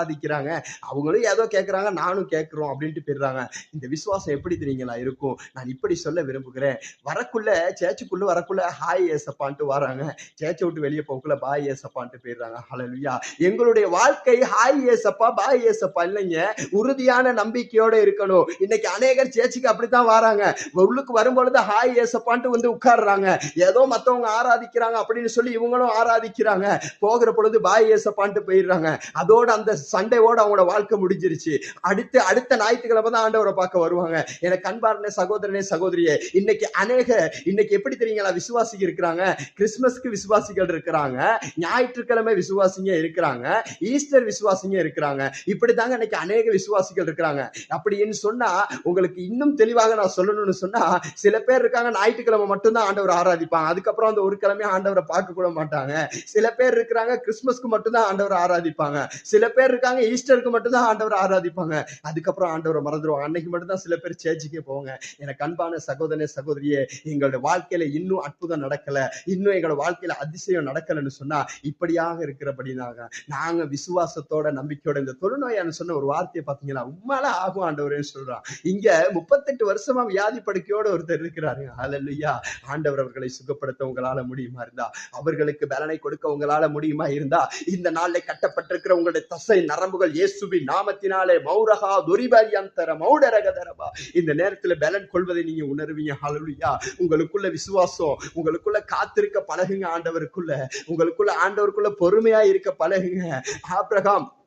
சாதிக்கிறாங்க அவங்களும் ஏதோ கேட்குறாங்க நானும் கேட்குறோம் அப்படின்ட்டு போயிடுறாங்க. இந்த விசுவாசம் எப்படி தெரியுங்களா இருக்கும்? நான் இப்படி சொல்ல விரும்புகிறேன். வரக்குள்ள சேச்சுக்குள்ள வரக்குள்ள ஹாய் ஏசப்பான்ட்டு வராங்க. சேச்சை விட்டு வெளியே போக்குள்ள பாய் ஏசப்பான்ட்டு போயிடுறாங்க. ஹலலுயா எங்களுடைய வாழ்க்கை ஹாய் ஏசப்பா பாய் ஏசப்பா. இல்லைங்க. உறுதியான நம்பிக்கையோட இருக்கணும். இன்னைக்கு அநேகர் சேச்சுக்கு அப்படித்தான் வராங்க. உள்ளுக்கு வரும்பொழுது ஹாய் ஏசப்பான்ட்டு வந்து உட்கார்றாங்க. ஏதோ மற்றவங்க ஆராதிக்கிறாங்க அப்படின்னு சொல்லி இவங்களும் ஆராதிக்கிறாங்க. போகிற பொழுது பாய் ஏசப்பான்ட்டு போயிடுறாங்க. அதோட அந்த சண்டையோட அவங்களோட வாழ்க்கை முடிஞ்சிருச்சு. அடுத்து அடுத்த ஞாயிற்றுக்கிழமை தான் ஆண்டவரை பார்க்க வருவாங்க. எனக்கு அன்பார்ந்த சகோதரனே சகோதரியே இன்னைக்கு அநேக இன்னைக்கு எப்படி தெரியுங்களா? விசுவாசிகள் இருக்கிறாங்க. கிறிஸ்மஸ்க்கு விசுவாசிகள் இருக்கிறாங்க. ஞாயிற்றுக்கிழமை விசுவாசிங்க இருக்கிறாங்க. ஈஸ்டர் விசுவாசிங்க இருக்கிறாங்க. இப்படிதாங்க இன்னைக்கு அநேக விசுவாசிகள் இருக்கிறாங்க. அப்படின்னு சொன்னா உங்களுக்கு இன்னும் தெளிவாக நான் சொல்லணும்னு சொன்னா சில பேர் இருக்காங்க ஞாயிற்றுக்கிழமை மட்டும்தான் ஆண்டவர் ஆராதிப்பாங்க. அதுக்கப்புறம் அந்த ஒரு கிழமை ஆண்டவரை பார்க்க கூட மாட்டாங்க. சில பேர் இருக்கிறாங்க கிறிஸ்மஸ்க்கு மட்டும்தான் ஆண்டவரை ஆராதிப்பாங்க. சில பேர் இருக்காங்க ஈஸ்டருக்கு மட்டும்தான் ஆண்டவரை ஆராதிப்பாங்க. அதுக்கப்புறம் ஆண்டவரை மறந்துடுவாங்க அன்னைக்கு மட்டும்தான் சில பேர் சேர்ச்சிக்கே போவாங்க. எனக்கு அன்பான சகோதரனே சகோதரியே எங்களுடைய வாழ்க்கையில இன்னும் அற்புதம் நடக்கல. இன்னும் எங்களோட வாழ்க்கையில அதிசயம் நடக்கலன்னு சொன்னா இப்படியாக இருக்கிறபடினாக நாங்க விசுவாசத்தோட நம்பிக்கையோட இந்த தொழுநோயான்னு சொன்ன ஒரு வார்த்தையை பாத்தீங்கன்னா உண்மையில ஆகும் ஆண்டவரேன்னு சொல்றான். இங்க முப்பத்தெட்டு வருஷமா வியாதி படுக்கையோட ஒருத்தர் இருக்கிறாரு. ஹalleluya ஆண்டவர் அவர்களை சுகப்படுத்த உங்களால முடியுமா இருந்தா? அவர்களுக்கு பலனை கொடுக்க உங்களால முடியுமா இருந்தா? இந்த நாள்ல கட்டப்பட்டிருக்கிற உங்களுடைய தசை நரம்புகள் இயேசுவின் நாமத்தினாலே மௌரகா துரிபரியந்தர மௌடரகதரபா இந்த நேரத்துல பேலன் கொள்வதை நீங்க உணர்வீங்க. ஹalleluya உங்களுக்குள்ள விசுவாசம் உங்களுக்குள்ள காத்திருக்க பழகுங்க ஆண்டவருக்குள்ள. உங்களுக்குள்ள ஆண்டவருக்குள்ள பொறுமையா இருக்க பழகுங்க. ஆப்ரகாம்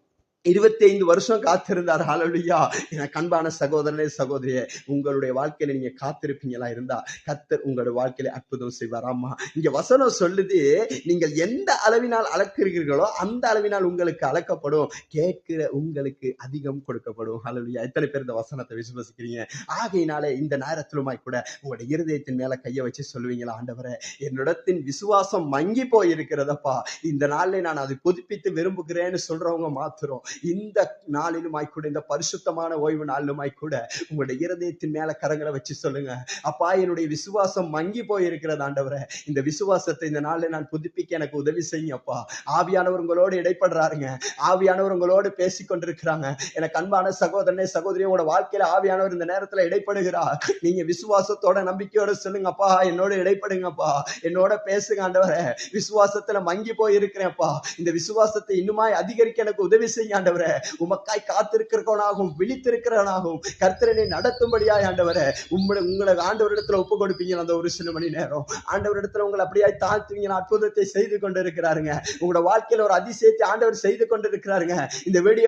இருபத்தி ஐந்து வருஷம் காத்திருந்தார். ஹாலலுயா எனக்கு அன்பான சகோதரனே சகோதரியே உங்களுடைய வாழ்க்கையில நீங்க காத்திருப்பீங்களா? இருந்தா கத்தர் உங்களுடைய வாழ்க்கையில அற்புதம் செய்வார். ஆமா. இங்க வசனம் சொல்லுது நீங்கள் எந்த அளவினால் அளக்கிறீர்களோ அந்த அளவினால் உங்களுக்கு அளக்கப்படும். கேட்கிற உங்களுக்கு அதிகம் கொடுக்கப்படும். ஹாலலுயா எத்தனை பேர் இந்த வசனத்தை விசுவசிக்கிறீங்க? ஆகையினாலே இந்த நேரத்திலுமாய் கூட உங்களுடைய இருதயத்தின் மேல கையை வச்சு சொல்லுவீங்களா? ஆண்டவரே என்னிடத்தின் விசுவாசம் மங்கி போய் இருக்கிறதப்பா இந்த நாளில் நான் அதை புதுப்பித்து விரும்புகிறேன்னு சொல்றவங்க மாத்திரம். இந்த நாளிலுமாய் கூட இந்த பரிசுத்தமான ஓய்வு நாளிலுமாய் கூட உங்களுடைய இருதயத்தின் மேல கரங்களை வச்சு சொல்லுங்க. அப்பா என்னுடைய விசுவாசம் மங்கி போயிருக்கிறது ஆண்டவரை. இந்த விசுவாசத்தை இந்த நாளில் நான் புதுப்பிக்க எனக்கு உதவி செய்யும் அப்பா. ஆவியானவர் உங்களோடு இடைப்படுறாருங்க. ஆவியானவர் உங்களோடு பேசிக்கொண்டிருக்கிறாங்க எனக்கு அன்பான சகோதரனே சகோதரி உங்களோட வாழ்க்கையில ஆவியானவர் இந்த நேரத்துல இடைப்படுகிறா நீங்க விசுவாசத்தோட நம்பிக்கையோட சொல்லுங்கப்பா என்னோட இடைப்படுங்கப்பா என்னோட பேசுங்க ஆண்டவரை. விசுவாசத்துல மங்கி போய் இருக்கிறேன்ப்பா இந்த விசுவாசத்தை இன்னுமாய் அதிகரிக்க எனக்கு உதவி செய்யுங்க ஆண்டவர உமக்காய் காத்திருக்கிறவனாகவும் விழித்திருக்கிறவனாகவும் கர்த்தரனை நடத்தும்படியாய் ஆண்டவர உங்களை உங்களை ஆண்டவரிடத்துல ஒப்பு கொடுப்பீங்க அந்த ஒரு சில மணி நேரம். ஆண்டவரிடத்துல உங்களை அப்படியாய் தாழ்த்துவீங்க. அற்புதத்தை செய்து கொண்டு இருக்கிறாருங்க உங்களோட வாழ்க்கையில ஒரு அதிசயத்தை ஆண்டவர் செய்து கொண்டு இருக்கிறாருங்க இந்த வீடியோ